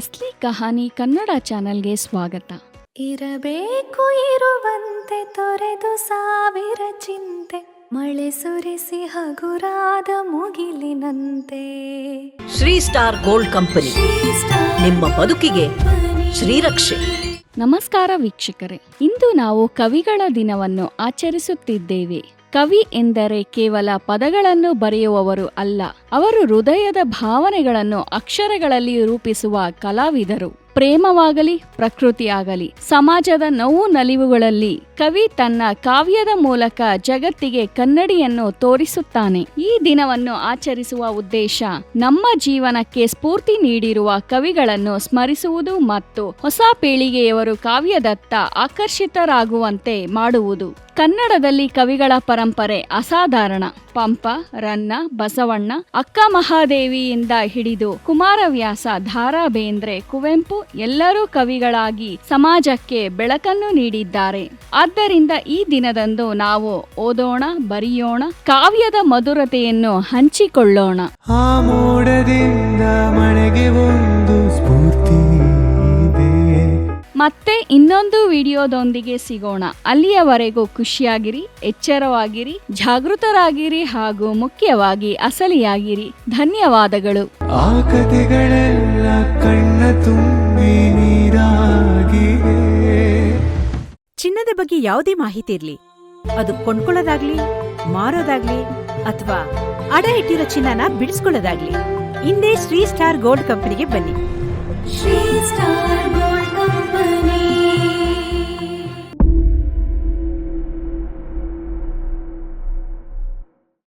ಅಸ್ಲಿ ಕಹಾನಿ ಕನ್ನಡ ಚಾನಲ್ಗೆ ಸ್ವಾಗತ. ಇರಬೇಕು ಇರುವಂತೆ ತೊರೆದು ಸಾವಿರ ಚಿಂತೆ ಮಳೆ ಸುರಿಸಿ ಹಗುರಾದ ಮುಗಿಲಿನಂತೆ. ಶ್ರೀ ಸ್ಟಾರ್ ಗೋಲ್ಡ್ ಕಂಪನಿ ನಿಮ್ಮ ಬದುಕಿಗೆ ಶ್ರೀರಕ್ಷೆ ನಮಸ್ಕಾರ ವೀಕ್ಷಕರೇ ಇಂದು ನಾವು ಕವಿಗಳ ದಿನವನ್ನು ಆಚರಿಸುತ್ತಿದ್ದೇವೆ. ಕವಿ ಎಂದರೆ ಕೇವಲ ಪದಗಳನ್ನು ಬರೆಯುವವರು ಅಲ್ಲ ಅವರು ಹೃದಯದ ಭಾವನೆಗಳನ್ನು ಅಕ್ಷರಗಳಲ್ಲಿ ರೂಪಿಸುವ ಕಲಾವಿದರು. ಪ್ರೇಮವಾಗಲಿ, ಪ್ರಕೃತಿಯಾಗಲಿ. ಸಮಾಜದ ನೋವು ನಲಿವುಗಳಲ್ಲಿ ಕವಿ ತನ್ನ ಕಾವ್ಯದ ಮೂಲಕ ಜಗತ್ತಿಗೆ ಕನ್ನಡಿಯನ್ನು ತೋರಿಸುತ್ತಾನೆ. ಈ ದಿನವನ್ನು ಆಚರಿಸುವ ಉದ್ದೇಶ ನಮ್ಮ ಜೀವನಕ್ಕೆ ಸ್ಫೂರ್ತಿ ನೀಡಿರುವ ಕವಿಗಳನ್ನು ಸ್ಮರಿಸುವುದು ಮತ್ತು ಹೊಸ ಪೀಳಿಗೆಯವರು ಕಾವ್ಯದತ್ತ ಆಕರ್ಷಿತರಾಗುವಂತೆ ಮಾಡುವುದು. ಕನ್ನಡದಲ್ಲಿ ಕವಿಗಳ ಪರಂಪರೆ ಅಸಾಧಾರಣ. ಪಂಪ, ರನ್ನ, ಬಸವಣ್ಣ, ಅಕ್ಕ ಮಹಾದೇವಿಯಿಂದ ಹಿಡಿದು ಕುಮಾರವ್ಯಾಸ ಧಾರಾ ಬೇಂದ್ರೆ ಕುವೆಂಪು ಎಲ್ಲರೂ ಕವಿಗಳಾಗಿ ಸಮಾಜಕ್ಕೆ ಬೆಳಕನ್ನು ನೀಡಿದ್ದಾರೆ. ಆದ್ದರಿಂದ ಈ ದಿನದಂದು ನಾವು ಓದೋಣ ಬರೆಯೋಣ ಕಾವ್ಯದ ಮಧುರತೆಯನ್ನು ಹಂಚಿಕೊಳ್ಳೋಣ. ಆ ಮೋಡದಿಂದ ಮಳೆಗೆ ಒಂದು ಸ್ಫೂರ್ತಿ ಮತ್ತೆ ಇನ್ನೊಂದು ವಿಡಿಯೋದೊಂದಿಗೆ ಸಿಗೋಣ. ಅಲ್ಲಿಯವರೆಗೂ ಖುಷಿಯಾಗಿರಿ ಎಚ್ಚರವಾಗಿರಿ ಜಾಗೃತರಾಗಿರಿ ಹಾಗೂ ಮುಖ್ಯವಾಗಿ ಅಸಲಿಯಾಗಿರಿ. ಧನ್ಯವಾದಗಳು. ಆ ಕಥೆಗಳೆಲ್ಲ ಚಿನ್ನದ ಬಗ್ಗೆ ಯಾವುದೇ ಮಾಹಿತಿ ಇರ್ಲಿ. ಅದು ಕೊಂಡ್ಕೊಳ್ಳೋದಾಗ್ಲಿ, ಮಾರೋದಾಗ್ಲಿ ಅಥವಾ ಅಡ ಇಟ್ಟಿರೋ ಚಿನ್ನನ ಬಿಡಿಸ್ಕೊಳ್ಳೋದಾಗ್ಲಿ. ಹಿಂದೆ ಶ್ರೀ ಸ್ಟಾರ್ ಗೋಲ್ಡ್ ಕಂಪನಿಗೆ ಬನ್ನಿ. ಶ್ರೀ ಸ್ಟಾರ್